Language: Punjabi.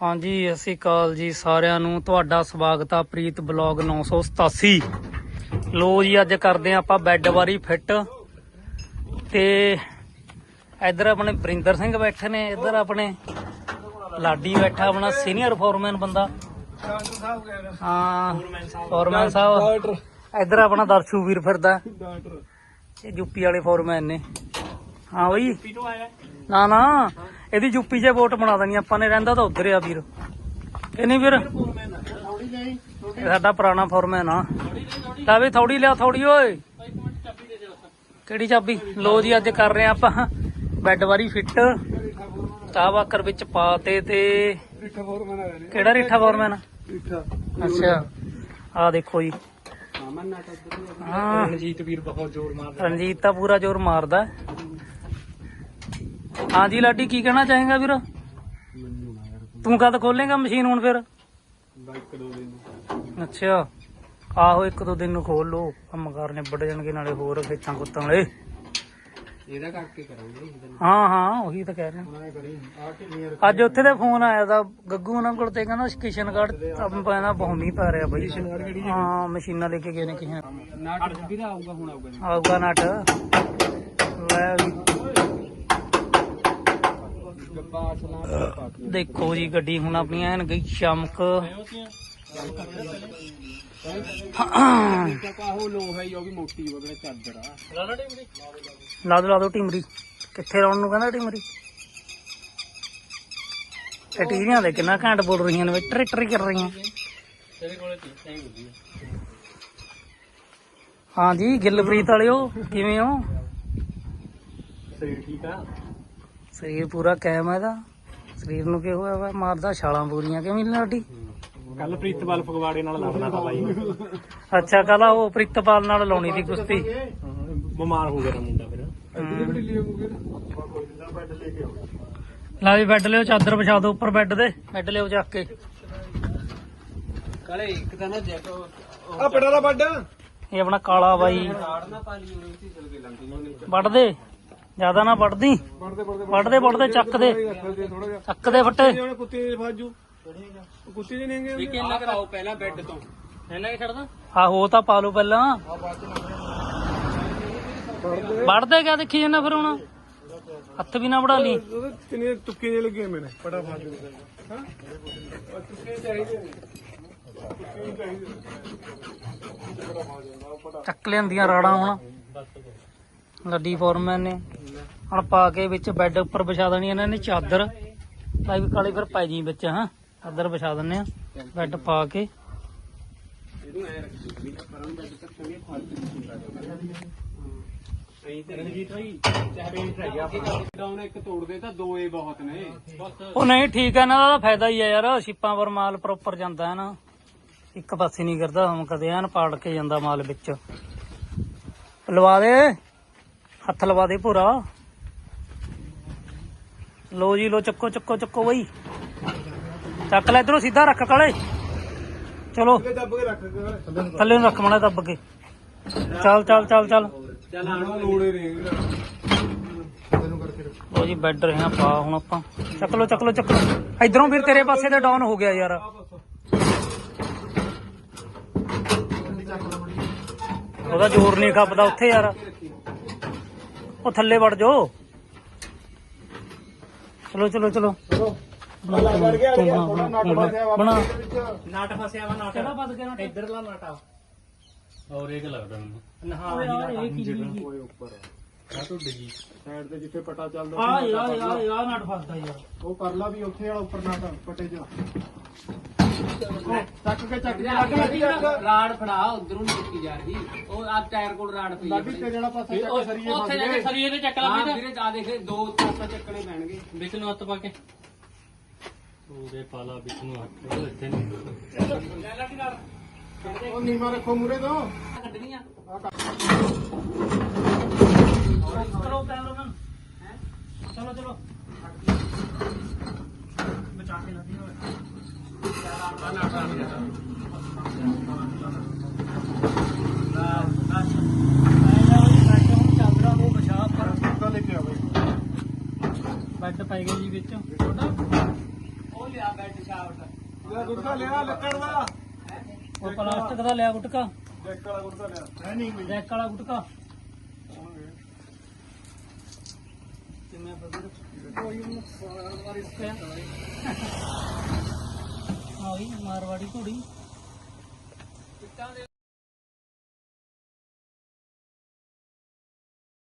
ਹਾਂਜੀ ਸ਼੍ਰੀ ਅਕਾਲ ਜੀ ਸਾਰਿਆਂ ਨੂੰ। ਤੁਹਾਡਾ ਸਵਾਗਤ ਆ ਪ੍ਰੀਤ ਬਲੌਗ 987 ਲੋ ਜੀ ਅੱਜ ਕਰਦੇ ਆ ਆਪਾਂ ਬੈੱਡ ਵਾਰੀ ਫਿੱਟ। ਤੇ ਇੱਧਰ ਆਪਣੇ ਬਰਿੰਦਰ ਸਿੰਘ ਬੈਠੇ ਨੇ ਇੱਧਰ ਆਪਣੇ ਲਾਡੀ ਬੈਠਾ ਆਪਣਾ ਸੀਨੀਅਰ ਫੋਰਮੈਨ ਬੰਦਾ। ਹਾਂ ਫੋਰਮੈਨ ਸਾਹਿਬ। ਇੱਧਰ ਆਪਣਾ ਦਰਸ਼ੂ ਵੀਰ ਫਿਰਦਾ। ਇਹ ਯੂਪੀ ਵਾਲੇ ਫੋਰਮੈਨ ਨੇ। ਹਾਂ ਬਈ। ਨਾ ਨਾ। ਇਹਦੀ ਯੂਪੀ 'ਚ ਵੋਟ ਬਣਾ ਦੇਣੀ ਆਪਾਂ ਨੇ ਰਹਿੰਦਾ ਤਾਂ ਉਧਰ ਆ ਵੀਰ। ਇਹ ਨਹੀਂ ਵੀਰ? ਇਹ ਸਾਡਾ ਪੁਰਾਣਾ ਫੋਰਮੈਨ ਆ ਲੈ ਵੀ ਥੋੜੀ ਲਿਆ ਥੋੜੀ ਓਏ। ਕਿਹੜੀ ਚਾਬੀ? ਲੋ ਜੀ ਅੱਜ ਕਰ ਰਹੇ ਆ ਆਪਾਂ। ਬੈੱਡ ਵਾਰੀ ਫਿੱਟ। ਚਾਹ ਵਾਕਰ ਵਿੱਚ ਪਾਤੇ ਤੇ ਰਿੱਠਾ ਫੋਰਮੈਨ ਆ ਰਿਹਾ ਕਿਹੜਾ ਰੀਠਾ ਫੋਰਮੈਨ ਰਿੱਠਾ ਅੱਛਾ। ਆ ਦੇਖੋ ਜੀ। ਹਾਂ। ਰਣਜੀਤ ਵੀਰ ਬਹੁਤ ਜ਼ੋਰ ਮਾਰਦਾ। ਰਣਜੀਤ ਤਾਂ ਪੂਰਾ ਜ਼ੋਰ ਮਾਰਦਾ। ਹਾਂਜੀ ਲਾਡੀ ਕੀ ਕਹਿਣਾ ਚਾਹੇਗਾ ਵੀਰ? ਮੈਨੂੰ ਨਾ ਯਾਰ ਤੂੰ ਕਦ ਖੋਲੇਗਾ ਮਸ਼ੀਨ ਹੁਣ ਫਿਰ? ਬਾਈਕ ਦੋ ਦਿਨ ਅੱਛਾ ਆਹੋ ਇੱਕ ਦੋ ਦਿਨ ਨੂੰ ਖੋਲ ਲੋ ਕੰਮ ਕਾਰ ਨਿਬੜ ਜਾਣਗੇ ਨਾਲੇ ਹੋਰ ਖੇਤਾਂ ਕੁੱਤਾਂ ਵਾਲੇ। ਇਹਦਾ ਕਰਕੇ ਕਰਾਂਗੇ ਹਾਂ ਹਾਂ ਉਹੀ ਤਾਂ ਕਹਿ ਰਿਹਾ। ਉਹਨਾਂ ਨੇ ਕਰੀ ਆ ਕਿੰਨੀ ਅੱਜ ਉੱਥੇ ਤੇ ਫੋਨ ਆਇਆ ਦਾ ਗੱਗੂ ਉਹਨਾਂ ਕੋਲ ਤੇ ਕਹਿੰਦਾ ਕਿਸ਼ਨਗੜ੍ਹ ਆਪਾਂ ਕਹਿੰਦਾ ਬਹੁਤ ਮੀਂਹ ਪੈ ਰਿਹਾ ਬਈ। ਹਾਂ ਮਸ਼ੀਨਾਂ ਲੈ ਕੇ ਗਏ ਨੇ ਕਿਸੇ ਨਾਟਕ ਵੀਰ ਆਊਗਾ ਹੁਣ ਆਊਗਾ ਆਊਗਾ ਨਟ ਲੈ ਵੀ ਗੱਬਾ ਚਲਾ ਦੇਖੋ ਜੀ, ਗੱਡੀ ਹੁਣ ਆਪਣੀ ਐਨ ਗਈ ਚਮਕ ਲਾ ਦੋ ਲਾ ਦੋ ਟਿਮਰੀ। ਕਿੱਥੇ ਲਾਉਣ ਨੂੰ ਕਹਿੰਦਾ ਟਿਮਰੀ? ਇਹ ਦੇ ਕਿੰਨਾ ਘੈਂਟ ਬੋਲ ਰਹੀਆਂ ਨੇ ਟਰੀ ਟਰੀ ਕਰ ਰਹੀਆਂ। ਤੇਰੇ ਕੋਲੇ ਚੀਜ਼ਾਂ ਹੀ ਹੁੰਦੀਆਂ ਗਿੱਲਪ੍ਰੀਤ ਵਾਲਿਓ, ਕਿਵੇਂ ਹੋ? ਸਰੀਰ ਠੀਕ ਆ। ਸਰੀਰ ਪੂਰਾ ਕਾਇਮ ਹੈ ਇਹਦਾ। ਸਰੀਰ ਨੂੰ ਕੀ ਹੋਇਆ ਵਾ ਮਾਰਦਾ ਛਾਲਾਂ ਪੂਰੀਆਂ ਕਿਵੇਂ ਲਾਡੀ ਕੱਲ ਪ੍ਰੀਤਪਾਲ ਫਗਵਾੜੇ ਨਾਲ ਲੜਨਾ ਤਾਂ ਬਾਈ ਅੱਛਾ ਕੱਲ ਉਹ ਪ੍ਰਿਤਪਾਲ ਨਾਲ ਲਾਉਣੀ ਸੀ ਕੁਸ਼ਤੀ। ਬਿਮਾਰ ਹੋ ਗਿਆ ਮੁੰਡਾ ਫਿਰ। ਲਾ ਵੀ ਬੈੱਡ ਲਿਓ ਚਾਦਰ ਵਿਛਾ ਦਿਓ ਉੱਪਰ ਬੈੱਡ ਦੇ। ਬੈੱਡ ਲਿਓ ਚੱਕ ਕੇ। ਕਾਲੇ ਇੱਕ ਤਾਂ ਨਾ ਜੈਕੋ ਆ ਪੜਾ ਦਾ ਵੱਡ। ਇਹ ਆਪਣਾ ਕਾਲਾ ਬਾਈ। ਕਾੜ ਨਾ ਪਾ ਲਈ ਉਹਨੇ ਸੀ ਚਲ ਕੇ ਲੰਗੀ ਵੱਢ ਦੇ। ਜ਼ਿਆਦਾ ਨਾ ਵੱਢਦੀ। ਪੜਦੇ ਪੜਦੇ ਵੱਢਦੇ। ਵੱਢਦੇ ਚੱਕ ਦੇ ਥੋੜਾ ਜਿਹਾ ਚੱਕ ਦੇ ਫੱਟੇ ਉਹਨੇ ਕੁੱਤੇ ਦੇ ਫਾਜੂ? ਕੁੱਤੇ ਦੇ ਨੇਗੇ ਵੀ ਕਿੰਨਾ ਕਰਾਓ ਪਹਿਲਾਂ ਬੈੱਡ ਤੋਂ। ਇਹਨਾਂ ਕੀ ਛੱਡਦਾ? ਆਹੋ ਤਾਂ ਪਾ ਲਓ ਪਹਿਲਾਂ। ਵੱਢਦੇ। ਕਿਆ ਦੇਖੀ ਜਾਂਦਾ ਫਿਰ ਹੁਣ? ਹੱਥ ਵੀ ਨਾ ਵੜਾ ਲਈ ਕਿੰਨੇ ਤੁੱਕੇ ਜਿਹੇ ਲੱਗੇ ਮੈਨੇ ਬੜਾ ਫਾਜੂ ਹਾਂ? ਤੁੱਕੇ ਚਾਹੀਦੇ ਨੇ। ਤੁੱਕੇ ਚਾਹੀਦੇ ਚੱਕ ਲਿਆਂਦੀਆਂ ਰਾੜਾਂ ਹੁਣ। ਲੱਡੀ ਫੋਰਮੈਨ ਨੇ। ਹੁਣ ਪਾ ਕੇ ਵਿੱਚ ਬੈੱਡ ਉੱਪਰ ਵਿਛਾ ਦੇਣੀ ਇਹਨਾਂ ਨੇ, ਚਾਦਰ। ਲਾਈ ਕਾਲੀ ਫਿਰ ਪੈ ਜੀ ਵਿੱਚ, ਹਾਂ। ਚਾਦਰ ਵਿਛਾ ਦਿੰਨੇ ਆ ਬੈੱਡ ਪਾ ਕੇ। ਉਹ ਨਹੀਂ, ਠੀਕ ਹੈ ਇਹਨਾਂ ਦਾ ਫਾਇਦਾ ਹੀ ਹੈ ਯਾਰ। ਸ਼ਿਪਾਂ ਪਰ ਮਾਲ ਪ੍ਰੋਪਰ ਜਾਂਦਾ ਹੈ ਨਾ। ਇੱਕ ਪਾਸੇ ਨਹੀਂ ਕਰਦਾ ਹਮ ਕਦੇ ਐਨ ਪਾੜ ਕੇ ਜਾਂਦਾ ਮਾਲ ਵਿੱਚ। ਲਵਾ ਦੇ। ਹੱਥ ਲਵਾ ਦੇ ਪੂਰਾ ਲੋ ਜੀ ਲੋ ਚੱਕੋ ਚੱਕੋ ਚੱਕੋ ਬਈ। ਚੱਕ ਲੈ ਇਧਰੋਂ ਸਿੱਧਾ ਰੱਖ ਕਾਲੇ। ਚਲੋ। ਦੱਬ ਕੇ ਰੱਖ ਕੇ ਥੱਲੇ ਨੂੰ ਰੱਖ ਮਣਾ ਦੱਬ ਕੇ। ਚੱਲ ਚੱਲ ਚੱਲ ਚੱਲ। ਚੱਲ ਆਣੋ ਲੋੜੇ ਨੇ। ਤੈਨੂੰ ਕਰਕੇ ਲੋ ਜੀ ਬੈੱਡ ਰਹੇ ਆ ਪਾ ਹੁਣ ਆਪਾਂ। ਚੱਕ ਲੋ ਚੱਕ ਲੋ ਚੱਕ ਲੋ ਇਧਰੋਂ ਫਿਰ ਤੇਰੇ ਪਾਸੇ ਤੇ ਡਾਊਨ ਹੋ ਗਿਆ ਯਾਰ। ਉਹਦਾ ਜ਼ੋਰ ਨਹੀਂ ਖੱਪਦਾ ਉੱਥੇ ਯਾਰ। ਉਹ ਥੱਲੇ ਵੜ ਜਾਓ। ਚਲੋ ਚਲੋ ਚਲੋ। ਬੜਾ ਵੜ ਗਿਆ ਬਣਾ, ਥੋੜਾ ਨਟ ਬਣਾ, ਫਸਿਆ ਵਾ ਬਣਾ। ਨਾਟ ਫਸਿਆ ਵਾ ਨਾਟ। ਕਿਹੜਾ ਫਸ ਗਿਆ ਨਾਟ? ਇਧਰਲਾ ਨਟਾ। ਔਰ ਇਹ ਲੱਗਦਾ ਮੈਨੂੰ? ਹਾਂ ਇਹ ਕੀ ਚੀਜ਼? ਓਏ ਉੱਪਰ। ਆ ਟੁੱਟ ਗਈ ਸਾਈਡ ਤੇ ਜਿੱਥੇ ਪਟਾ ਚੱਲਦਾ ਆ ਯਾਰ ਯਾਰ ਯਾਰ ਨਾਟ ਫਸਦਾ ਯਾਰ। ਉਹ ਪਰਲਾ ਵੀ ਉੱਥੇ ਵਾਲਾ ਉੱਪਰ ਨਾਟਾ ਪਟੇ ਚ। ਚੱਕ ਕੇ ਚੱਕ ਕੇ ਲੱਗ ਲੱਗੀ ਅੱਗ ਰਾੜ ਫੜਾ ਉਧਰੋਂ ਨਹੀਂ ਚੁੱਕੀ ਜਾ ਰਹੀ। ਉਹ ਆ ਟਾਇਰ ਕੋਲ ਰਾੜ ਪਈ ਲੱਗੀ ਤੇ ਜਿਹੜਾ ਪਾਸਾ ਚੱਕ ਸਰੀਏ ਉੱਥੇ ਜਾ ਕੇ ਸਰੀਏ ਤੇ ਚੱਕ ਲਾ ਹਾਂ ਵੀ ਵੀਰੇ ਆ ਦੇਖ ਦੋ ਪਾਸਾ ਚੱਕਣੇ ਪੈਣਗੇ। ਵਿੱਚ ਨੂੰ ਹੱਥ ਪਾ ਕੇ। ਉਹਦੇ ਪਾਲਾ ਵਿੱਚ ਨੂੰ ਹੱਥ ਉਹ ਇੱਥੇ ਨਹੀਂ। ਉਹ ਨੀਮਾ ਰੱਖੋ ਮੂਰੇ ਤੋਂ। ਕੱਢਣੀਆਂ ਚਲੋ ਕੈਮਰਾਮੈਨ ਚਲੋ ਚਲੋ ਬਚਾ ਕੇ ਲੱਗੀ ਹੋਏ ਚਾਦਰਾਂ ਉਹ ਵਿਛਾ ਪਰ ਲੈ ਕੇ ਆਵੇ ਬੈੱਡ ਪੈ ਗਏ ਜੀ ਵਿੱਚ ਲਿਆ ਬੈਡ ਸ਼ਾਫਟ ਲੈ ਗੁਟਕਾ ਲਿਆ ਲੱਕੜ ਦਾ। ਉਹ ਪਲਾਸਟਿਕ ਦਾ ਲਿਆ ਗੁਟਕਾ। ਡੈਕ ਵਾਲਾ ਗੁਟਕਾ ਲਿਆ। ਹੈ ਨਹੀਂ ਕੋਈ। ਡੈਕ ਵਾਲਾ ਗੁਟਕਾ। ਕਿਵੇਂ ਬਦਰ ਕੋਈ ਮਾਰਵਾੜੀ ਘੋੜੀ। ਦੇ